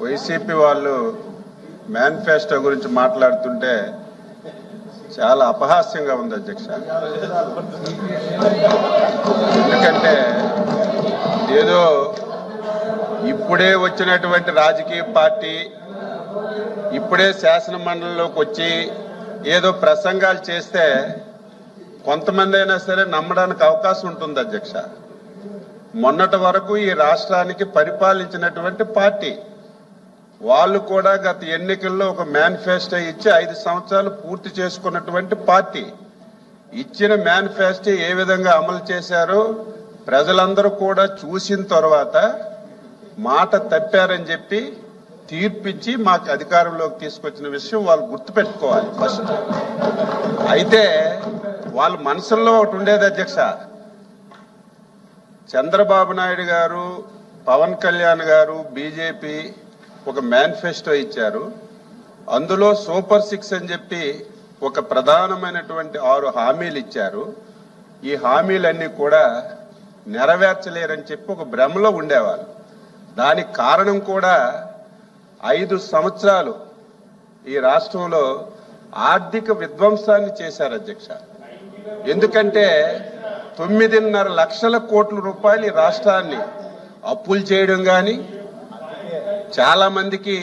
YCP వాళ్ళు manifesto గురించి మాట్లాడుతుంటే చాలా అపహాస్యంగా ఉంది అధ్యక్ష. ఎందుకంటే ఏదో ఇప్పుడే వచ్చినటువంటి రాజకీయ పార్టీ ఇప్పుడే శాసన మండలిలోకి వచ్చి ఏదో ప్రసంగాలు చేస్తే కొంతమంది అయినా సరే నమ్మడానికి అవకాశం ఉంటుంది అధ్యక్ష. మొన్నటి వరకు ఈ రాష్ట్రానికి పరిపాలించినటువంటి పార్టీ వాళ్ళు కూడా గత ఎన్నికల్లో ఒక మేనిఫెస్టో ఇచ్చి ఐదు సంవత్సరాలు పూర్తి చేసుకున్నటువంటి పార్టీ. ఇచ్చిన మేనిఫెస్టో ఏ విధంగా అమలు చేశారో ప్రజలందరూ కూడా చూసిన తర్వాత మాట తప్పారని చెప్పి తీర్పిచ్చి మాకు అధికారంలోకి తీసుకొచ్చిన విషయం వాళ్ళు గుర్తుపెట్టుకోవాలి ఫస్ట్. అయితే వాళ్ళ మనసుల్లో ఒకటి ఉండేది అధ్యక్ష. చంద్రబాబు నాయుడు గారు పవన్ కళ్యాణ్ గారు బీజేపీ ఒక మేనిఫెస్టో ఇచ్చారు. అందులో సూపర్ సిక్స్ అని చెప్పి ఒక ప్రధానమైనటువంటి ఆరు హామీలు ఇచ్చారు. ఈ హామీలన్నీ కూడా నెరవేర్చలేరని చెప్పి ఒక భ్రమలో ఉండేవాళ్ళు. దానికి కారణం కూడా ఐదు సంవత్సరాలు ఈ రాష్ట్రంలో ఆర్థిక విధ్వంసాన్ని చేశారు అధ్యక్ష. ఎందుకంటే తొమ్మిదిన్నర లక్షల కోట్ల రూపాయలు ఈ రాష్ట్రాన్ని అప్పులు చేయడం కానీ చాలా మందికి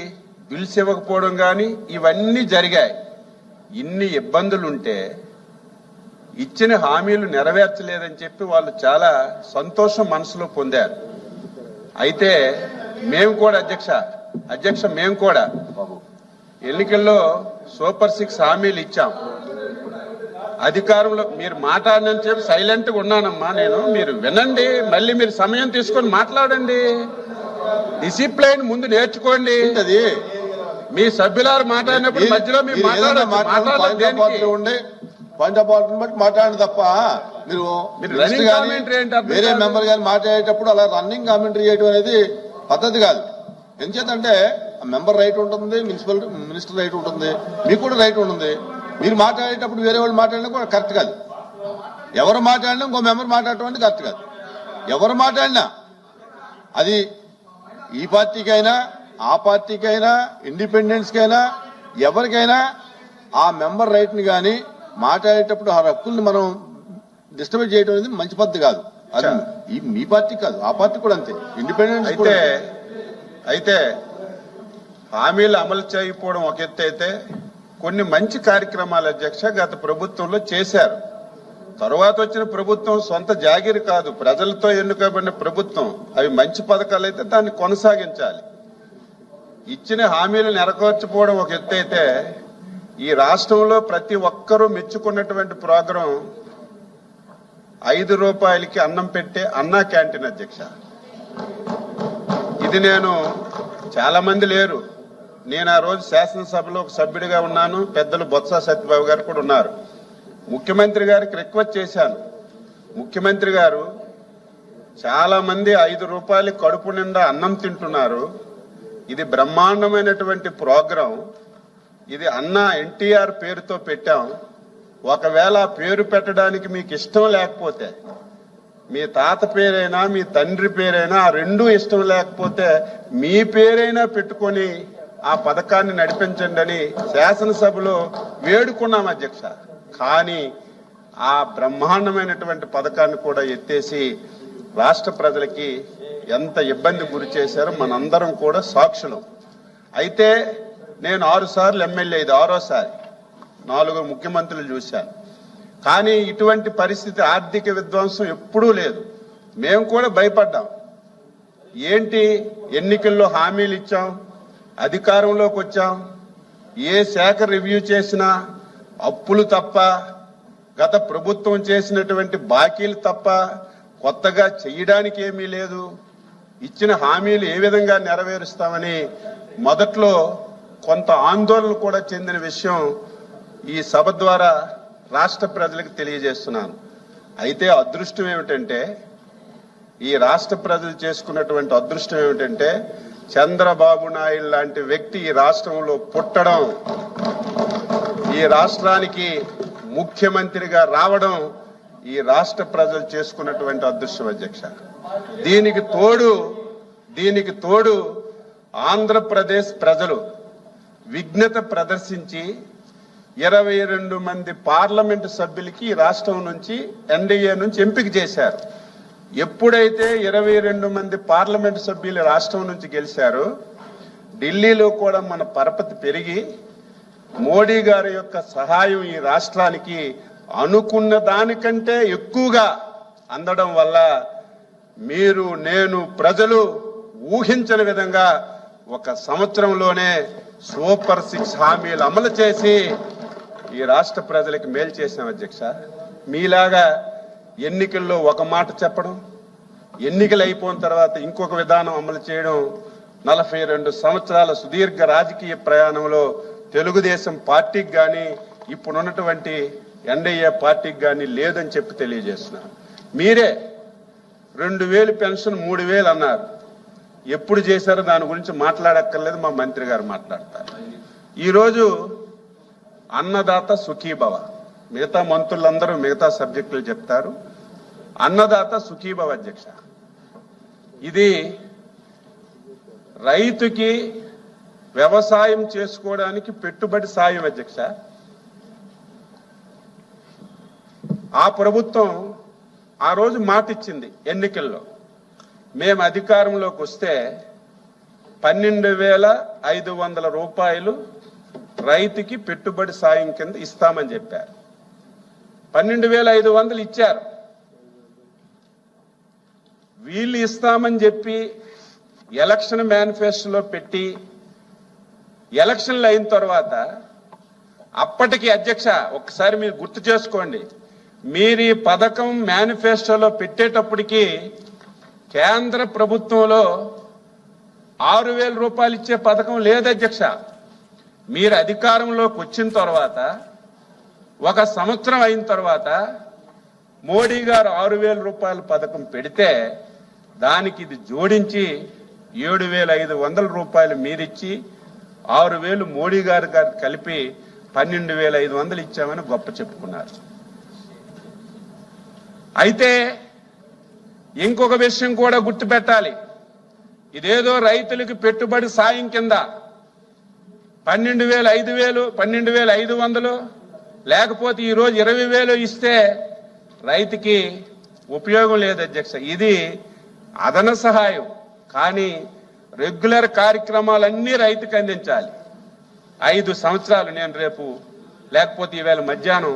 బిల్స్ ఇవ్వకపోవడం కానీ ఇవన్నీ జరిగాయి. ఇన్ని ఇబ్బందులుంటే ఇచ్చిన హామీలు నెరవేర్చలేదని చెప్పి వాళ్ళు చాలా సంతోషం మనసులో పొందారు. అయితే మేము కూడా అధ్యక్ష అధ్యక్ష మేము కూడా ఎన్నికల్లో సూపర్ సిక్స్ హామీలు ఇచ్చాం. అధికారంలో మీరు మాట్లాడినని చెప్పి సైలెంట్గా ఉన్నానమ్మా నేను. మీరు వినండి మళ్ళీ మీరు సమయం తీసుకొని మాట్లాడండి. డిసిప్లైన్ ముందు నేర్చుకోండి. అది మీ సభ్యులారు మాట్లాడినప్పుడు మధ్యలో మీరు? ఉండే. పాయింట్ ఆఫ్ ఆర్డర్ బట్టి మాట్లాడండి తప్ప మీరు వేరే? మెంబర్ గాని మాట్లాడేటప్పుడు అలా రన్నింగ్ కామెంటరీ చేయడం అనేది పద్ధతి కాదు. ఎందుచేతంటే మెంబర్ రైట్ ఉంటుంది మున్సిపల్ మినిస్టర్ రైట్ ఉంటుంది మీకు కూడా రైట్ ఉంటుంది. మీరు మాట్లాడేటప్పుడు వేరే వాళ్ళు మాట్లాడినా కూడా కరెక్ట్ కాదు. ఎవరు మాట్లాడినా ఇంకో మెంబర్ మాట్లాడటం అనేది కరెక్ట్ కాదు. ఎవరు మాట్లాడినా అది ఈ పార్టీకైనా ఆ పార్టీకైనా ఇండిపెండెన్స్కైనా ఎవరికైనా ఆ మెంబర్ రైట్ని కానీ మాట్లాడేటప్పుడు ఆ హక్కుల్ని మనం డిస్టర్బ్ చేయడం అనేది మంచి పద్ధతి కాదు. అది. ఈ మీ పార్టీ కాదు ఆ పార్టీ కూడా అంతే. ఇండిపెండెన్స్ అయితే అయితే హామీలు అమలు చేయకపోవడం ఒక ఎత్తు అయితే కొన్ని మంచి కార్యక్రమాలు అధ్యక్ష గత ప్రభుత్వంలో చేశారు. తరువాత వచ్చిన ప్రభుత్వం సొంత జాగిరి కాదు. ప్రజలతో ఎన్నుకోబడిన ప్రభుత్వం. అవి మంచి పథకాలు అయితే దాన్ని కొనసాగించాలి. ఇచ్చిన హామీలు నెరవేర్చిపోవడం ఒక ఎత్తు అయితే ఈ రాష్ట్రంలో ప్రతి ఒక్కరూ మెచ్చుకున్నటువంటి ప్రోగ్రాం ఐదు రూపాయలకి అన్నం పెట్టే అన్నా క్యాంటీన్ అధ్యక్ష. ఇది నేను చాలా మంది లేరు. నేను ఆ రోజు శాసనసభలో ఒక సభ్యుడిగా ఉన్నాను. పెద్దలు బొత్స సత్యబాబు గారు కూడా ఉన్నారు. ముఖ్యమంత్రి గారికి రిక్వెస్ట్ చేశాను. ముఖ్యమంత్రి గారు చాలా మంది ఐదు రూపాయలు కడుపు నిండా అన్నం తింటున్నారు. ఇది బ్రహ్మాండమైనటువంటి ప్రోగ్రాం. ఇది అన్న ఎన్టీఆర్ పేరుతో పెట్టాం. ఒకవేళ పేరు పెట్టడానికి మీకు ఇష్టం లేకపోతే మీ తాత పేరైనా మీ తండ్రి పేరైనా ఆ రెండూ ఇష్టం లేకపోతే మీ పేరైనా పెట్టుకొని ఆ పథకాన్ని నడిపించండి అని శాసనసభలో వేడుకున్నాం అధ్యక్ష. కానీ ఆ బ్రహ్మాండమైనటువంటి పథకాన్ని కూడా ఎత్తేసి రాష్ట్ర ప్రజలకి ఎంత ఇబ్బంది గురి చేశారో మనందరం కూడా సాక్షులం. అయితే నేను ఆరు సార్లు ఎమ్మెల్యే ఇది ఆరోసారి. నాలుగు ముఖ్యమంత్రులు చూశాను. కానీ ఇటువంటి పరిస్థితి ఆర్థిక విధ్వంసం ఎప్పుడూ లేదు. మేము కూడా భయపడ్డాం. ఏంటి? ఎన్నికల్లో హామీలు ఇచ్చాం అధికారంలోకి వచ్చాం. ఏ శాఖ రివ్యూ చేసినా అప్పులు తప్ప గత ప్రభుత్వం చేసినటువంటి బాకీలు తప్ప కొత్తగా చేయడానికి ఏమీ లేదు. ఇచ్చిన హామీలు ఏ విధంగా నెరవేరుస్తామని మొదట్లో కొంత ఆందోళన కూడా చెందిన విషయం ఈ సభ ద్వారా రాష్ట్ర ప్రజలకు తెలియజేస్తున్నాను. అయితే అదృష్టం ఏమిటంటే ఈ రాష్ట్ర ప్రజలు చేసుకున్నటువంటి అదృష్టం ఏమిటంటే చంద్రబాబు నాయుడు లాంటి వ్యక్తి ఈ రాష్ట్రంలో పుట్టడం. ఈ రాష్ట్రానికి ముఖ్యమంత్రిగా రావడం ఈ రాష్ట్ర ప్రజలు చేసుకున్నటువంటి అదృష్టం అధ్యక్ష. దీనికి తోడు దీనికి తోడు ఆంధ్రప్రదేశ్ ప్రజలు విఘ్నత ప్రదర్శించి ఇరవై రెండు మంది పార్లమెంటు సభ్యులకి ఈ రాష్ట్రం నుంచి ఎన్డీఏ నుంచి ఎంపిక చేశారు. ఎప్పుడైతే ఇరవై రెండు మంది పార్లమెంటు సభ్యులు రాష్ట్రం నుంచి గెలిచారో ఢిల్లీలో కూడా మన పరపతి పెరిగి మోడీ గారి యొక్క సహాయం ఈ రాష్ట్రానికి అనుకున్న దానికంటే ఎక్కువగా అందడం వల్ల మీరు నేను ప్రజలు ఊహించని విధంగా ఒక సంవత్సరంలోనే సూపర్ సిక్స్ హామీలు అమలు చేసి ఈ రాష్ట్ర ప్రజలకు మేలు చేసాం అధ్యక్ష. మీలాగా ఎన్నికల్లో ఒక మాట చెప్పడం ఎన్నికలు అయిపోయిన తర్వాత ఇంకొక విధానం అమలు చేయడం నలభై రెండు సంవత్సరాల సుదీర్ఘ రాజకీయ ప్రయాణంలో తెలుగుదేశం పార్టీకి కానీ ఇప్పుడున్నటువంటి ఎన్డీఏ పార్టీకి కానీ లేదని చెప్పి తెలియజేస్తున్నారు మీరే రెండు వేలు పెన్షన్ మూడు వేలు అన్నారు. ఎప్పుడు చేశారో దాని గురించి మాట్లాడక్కర్లేదు మా మంత్రి గారు మాట్లాడతారు. ఈరోజు అన్నదాత సుఖీభవ. మిగతా మంత్రులందరూ మిగతా సబ్జెక్టులు చెప్తారు. అన్నదాత సుఖీభవ అధ్యక్ష. ఇది రైతుకి వ్యవసాయం చేసుకోవడానికి పెట్టుబడి సాయం అధ్యక్ష. ఆ ప్రభుత్వం ఆ రోజు మాట ఇచ్చింది ఎన్నికల్లో. మేము అధికారంలోకి వస్తే పన్నెండు వేల ఐదు వందల రూపాయలు రైతుకి పెట్టుబడి సాయం కింద ఇస్తామని చెప్పారు. పన్నెండు వేల ఐదు వందలు ఇచ్చారు. వీళ్ళు ఇస్తామని చెప్పి ఎలక్షన్ మేనిఫెస్టోలో పెట్టి ఎలక్షన్లు అయిన తర్వాత అప్పటికి అధ్యక్ష ఒకసారి మీరు గుర్తు చేసుకోండి. మీరు ఈ పథకం మేనిఫెస్టోలో పెట్టేటప్పటికి కేంద్ర ప్రభుత్వంలో ఆరు వేల రూపాయలు ఇచ్చే పథకం లేదు అధ్యక్ష. మీరు అధికారంలోకి వచ్చిన తర్వాత ఒక సంవత్సరం అయిన తర్వాత మోడీ గారు ఆరు వేల రూపాయల పథకం పెడితే దానికి ఇది జోడించి ఏడు వేల ఐదు వందల రూపాయలు మీరిచ్చి ఆరు వేలు మోడీ గారు కలిపి పన్నెండు వేల ఐదు వందలు ఇచ్చామని గొప్ప చెప్పుకున్నారు. అయితే ఇంకొక విషయం కూడా గుర్తుపెట్టాలి. ఇదేదో రైతులకు పెట్టుబడి సాయం కింద పన్నెండు వేలు ఐదు వేలు పన్నెండు వేల ఐదు వందలు లేకపోతే ఈరోజు ఇరవై వేలు ఇస్తే రైతుకి ఉపయోగం లేదు అధ్యక్ష. ఇది అదన సహాయం. కానీ రెగ్యులర్ కార్యక్రమాలన్నీ రైతుకు అందించాలి. ఐదు సంవత్సరాలు నేను రేపు లేకపోతే ఈవేళ మధ్యాహ్నం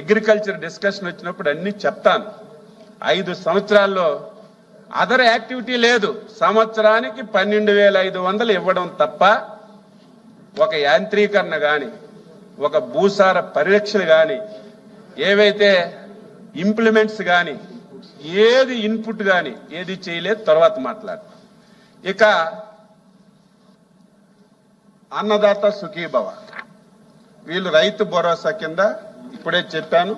అగ్రికల్చర్ డిస్కషన్ వచ్చినప్పుడు అన్ని చెప్తాను. ఐదు సంవత్సరాల్లో అదర్ యాక్టివిటీ లేదు. సంవత్సరానికి పన్నెండు వేల ఐదు వందలు ఇవ్వడం తప్ప ఒక యాంత్రీకరణ కానీ ఒక భూసార పరిరక్షణ కానీ ఏవైతే ఇంప్లిమెంట్స్ కానీ ఏది ఇన్పుట్ కానీ ఏది చేయలేదు తర్వాత మాట్లాడతాం ఇక అన్నదాత సుఖీభవ. వీళ్ళు రైతు భరోసా కింద ఇప్పుడే చెప్పాను.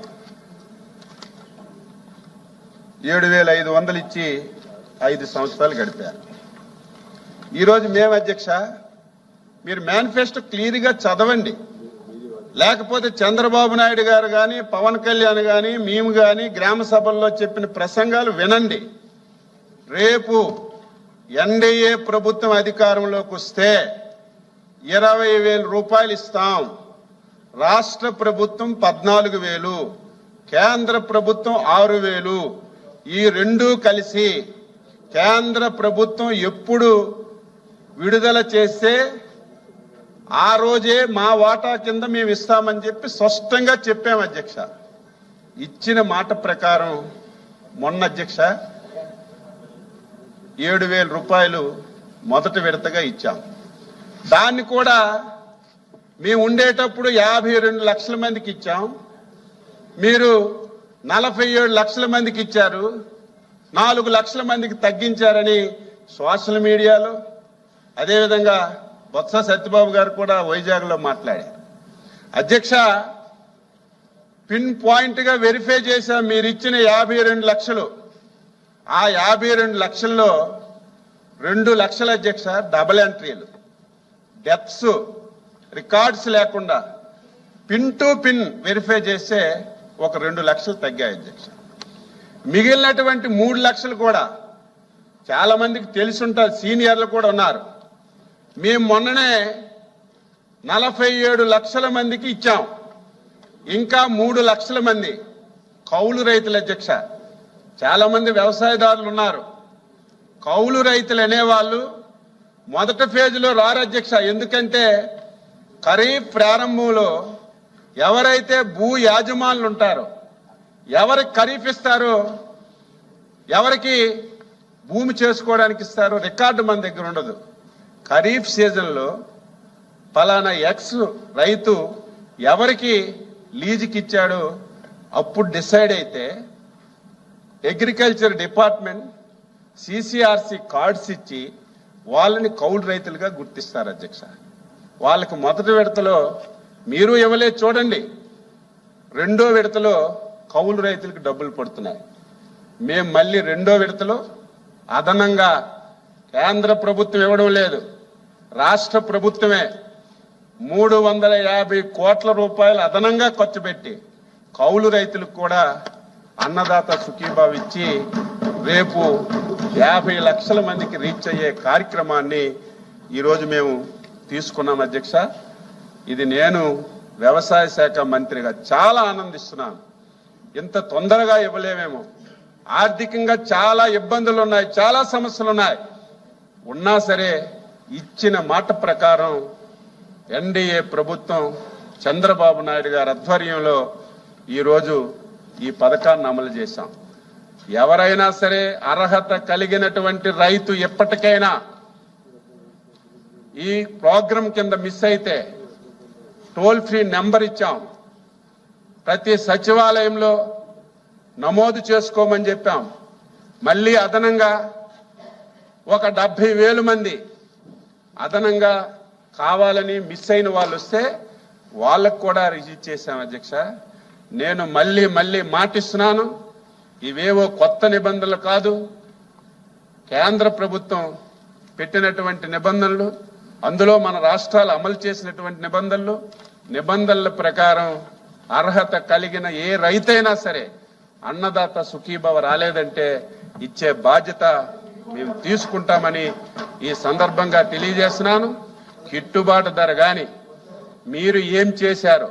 ఏడు వేల ఐదు వందలు ఇచ్చి ఐదు సంవత్సరాలు గడిపారు. ఈరోజు మేము అధ్యక్ష మీరు మేనిఫెస్టో క్లియర్గా చదవండి. లేకపోతే చంద్రబాబు నాయుడు గారు కానీ పవన్ కళ్యాణ్ కానీ మేము కానీ గ్రామ సభల్లో చెప్పిన ప్రసంగాలు వినండి. రేపు ఎన్డీఏ ప్రభుత్వం అధికారంలోకి వస్తే ఇరవై వేల రూపాయలు ఇస్తాం. రాష్ట్ర ప్రభుత్వం పద్నాలుగు వేలు కేంద్ర ప్రభుత్వం ఆరు వేలు. ఈ రెండూ కలిసి కేంద్ర ప్రభుత్వం ఎప్పుడు విడుదల చేస్తే ఆ రోజే మా వాటా కింద మేము ఇస్తామని చెప్పి స్పష్టంగా చెప్పాం అధ్యక్ష. ఇచ్చిన మాట ప్రకారం మొన్న అధ్యక్ష ఏడు వేల రూపాయలు మొదటి విడతగా ఇచ్చాం. దాన్ని కూడా మేము ఉండేటప్పుడు యాభై రెండు లక్షల మందికి ఇచ్చాం. మీరు నలభై ఏడు లక్షల మందికి ఇచ్చారు. నాలుగు లక్షల మందికి తగ్గించారని సోషల్ మీడియాలో అదేవిధంగా బొత్స సత్యబాబు గారు కూడా వైజాగ్లో మాట్లాడారు. అధ్యక్ష పిన్ పాయింట్గా వెరిఫై చేశాం. మీరు ఇచ్చిన యాభై రెండు లక్షలు. ఆ యాభై రెండు లక్షల్లో రెండు లక్షల అధ్యక్ష డబల్ ఎంట్రీలు. డెత్స్ రికార్డ్స్ లేకుండా పిన్ టు పిన్ వెరిఫై చేస్తే ఒక రెండు లక్షలు తగ్గాయి అధ్యక్ష. మిగిలినటువంటి మూడు లక్షలు కూడా చాలా మందికి తెలిసి ఉంటారు సీనియర్లు కూడా ఉన్నారు. మేము మొన్ననే నలభై ఏడు లక్షల మందికి ఇచ్చాం. ఇంకా మూడు లక్షల మంది కౌలు రైతుల అధ్యక్ష. చాలా మంది వ్యవసాయదారులు ఉన్నారు. కౌలు రైతులు అనేవాళ్ళు మొదటి ఫేజ్లో రారు అధ్యక్ష. ఎందుకంటే ఖరీఫ్ ప్రారంభంలో ఎవరైతే భూ యాజమానులు ఉంటారో ఎవరికి ఖరీఫ్ ఇస్తారో ఎవరికి భూమి చేసుకోవడానికి ఇస్తారో రికార్డు మన దగ్గర ఉండదు. ఖరీఫ్ సీజన్లో పలానా ఎక్స్ రైతు ఎవరికి లీజుకి ఇచ్చాడో అప్పుడు డిసైడ్ అయితే అగ్రికల్చర్ డిపార్ట్మెంట్ సిసిఆర్సి కార్డ్స్ ఇచ్చి వాళ్ళని కౌలు రైతులుగా గుర్తిస్తారు అధ్యక్ష. వాళ్ళకి మొదటి విడతలో మీరు ఇవ్వలేదు చూడండి. రెండో విడతలో కౌలు రైతులకు డబ్బులు పడుతున్నాయి. మేము మళ్ళీ రెండో విడతలో అదనంగా కేంద్ర ప్రభుత్వం ఇవ్వడం లేదు. రాష్ట్ర ప్రభుత్వమే మూడు వందల యాభై కోట్ల రూపాయలు అదనంగా ఖర్చు పెట్టి కౌలు రైతులకు కూడా అన్నదాత సుఖీభావ్ ఇచ్చి రేపు యాభై లక్షల మందికి రీచ్ అయ్యే కార్యక్రమాన్ని ఈరోజు మేము తీసుకున్నాం అధ్యక్ష. ఇది నేను వ్యవసాయ శాఖ మంత్రిగా చాలా ఆనందిస్తున్నాను. ఇంత తొందరగా ఇవ్వలేమేమో. ఆర్థికంగా చాలా ఇబ్బందులు ఉన్నాయి చాలా సమస్యలు ఉన్నాయి. ఉన్నా సరే ఇచ్చిన మాట ప్రకారం ఎన్డీఏ ప్రభుత్వం చంద్రబాబు నాయుడు గారి ఆధ్వర్యంలో ఈరోజు ఈ పథకాన్ని అమలు చేశాం. ఎవరైనా సరే అర్హత కలిగినటువంటి రైతు ఎప్పటికైనా ఈ ప్రోగ్రాం కింద మిస్ అయితే టోల్ ఫ్రీ నెంబర్ ఇచ్చాం. ప్రతి సచివాలయంలో నమోదు చేసుకోమని చెప్పాం. మళ్ళీ అదనంగా ఒక డెబ్బై వేలు మంది అదనంగా కావాలని మిస్ అయిన వాళ్ళు వస్తే వాళ్ళకు కూడా రిజిట్ చేశాం అధ్యక్ష. నేను మళ్ళీ మళ్ళీ మాటిస్తున్నాను ఇవేవో కొత్త నిబంధనలు కాదు. కేంద్ర ప్రభుత్వం పెట్టినటువంటి నిబంధనలు అందులో మన రాష్ట్రాలు అమలు చేసినటువంటి నిబంధనలు నిబంధనల ప్రకారం అర్హత కలిగిన ఏ రైతైనా సరే అన్నదాత సుఖీభవ రాలేదంటే ఇచ్చే బాధ్యత మేము తీసుకుంటామని ఈ సందర్భంగా తెలియజేస్తున్నాను. గిట్టుబాటు ధర కానీ మీరు ఏం చేశారు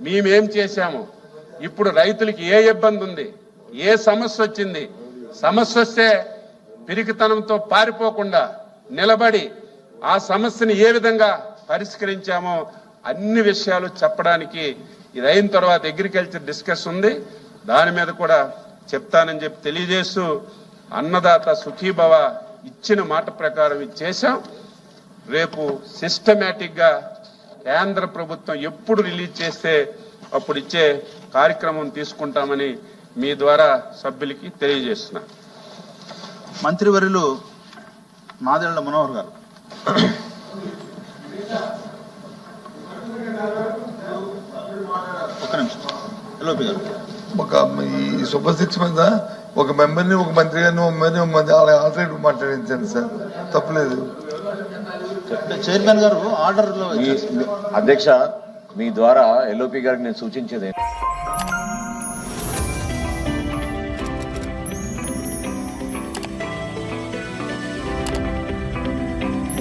మేమేం చేశాము ఇప్పుడు రైతులకి ఏ ఇబ్బంది ఉంది? ఏ సమస్య వచ్చింది? సమస్య వస్తే పిరికితనంతో పారిపోకుండా నిలబడి ఆ సమస్యని ఏ విధంగా పరిష్కరించామో అన్ని విషయాలు చెప్పడానికి ఇది అయిన తర్వాత అగ్రికల్చర్ డిస్కస్ ఉంది. దాని మీద కూడా చెప్తానని చెప్పి తెలియజేస్తూ అన్నదాత సుఖీభవ ఇచ్చిన మాట ప్రకారం ఇది చేశాం. రేపు సిస్టమేటిక్గా కేంద్ర ప్రభుత్వం ఎప్పుడు రిలీజ్ చేస్తే అప్పుడు ఇచ్చే కార్యక్రమం తీసుకుంటామని మీ ద్వారా సభ్యులకి తెలియజేస్తున్నా. మంత్రివర్యులు నాదెళ్ళ మనోహర్ గారు. ఒక్క నిమిషం. ఎల్ఓపి గారు. ఒక ఈ సూపర్ సిక్స్ మీద ఒక మెంబర్ని ఒక మంత్రి గారిని ఒక మెంబర్ని ఒక మంత్రి అలా ఆల్టర్నేట్ మాట్లాడించండి సార్. తప్పలేదు. చైర్మన్ గారు ఆర్డర్లో మీ అధ్యక్ష మీ ద్వారా ఎల్ఓపి గారికి నేను సూచించేది